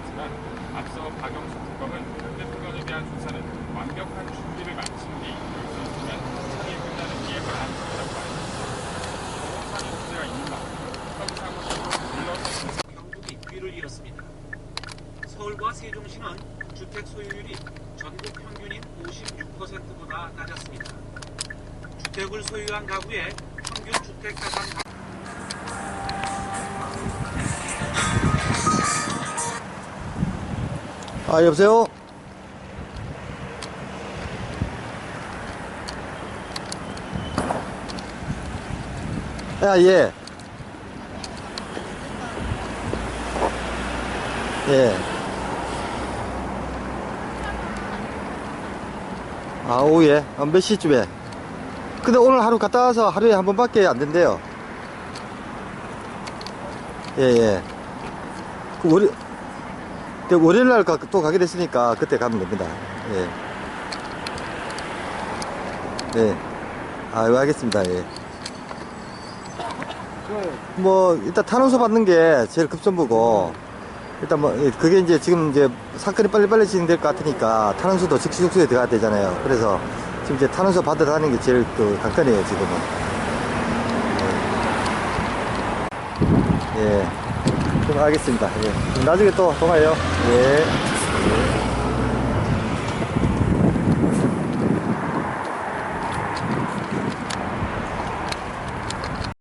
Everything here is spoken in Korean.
있지만 앞서 박영수 특검은 현대특검에 대한 조사는 완벽한 준비를 마친 뒤. 서울과 세종시는 주택 소유율이 전국 평균인 56%보다 낮았습니다. 주택을 소유한 가구의 평균 주택 자산 아, 여보세요? 아, 예. 예. 아, 오후에? 아, 몇 시쯤에? 근데 오늘 하루 갔다 와서 하루에 한 번밖에 안 된대요. 예, 예. 그 월요, 월요일 날 가- 또 가게 됐으니까 그때 가면 됩니다. 예. 네. 아, 알겠습니다. 예. 뭐, 일단 탄원서 받는 게 제일 급선무고, 일단 뭐, 예, 그게 이제 지금 이제 사건이 빨리빨리 진행될 것 같으니까 탄원서도 즉시 숙소에 들어가야 되잖아요. 그래서 지금 이제 탄원서 받으러 가는 게 제일 그 관건이에요, 지금은. 예. 예. 그럼 알겠습니다. 예. 나중에 또 통화해요. 예. 예.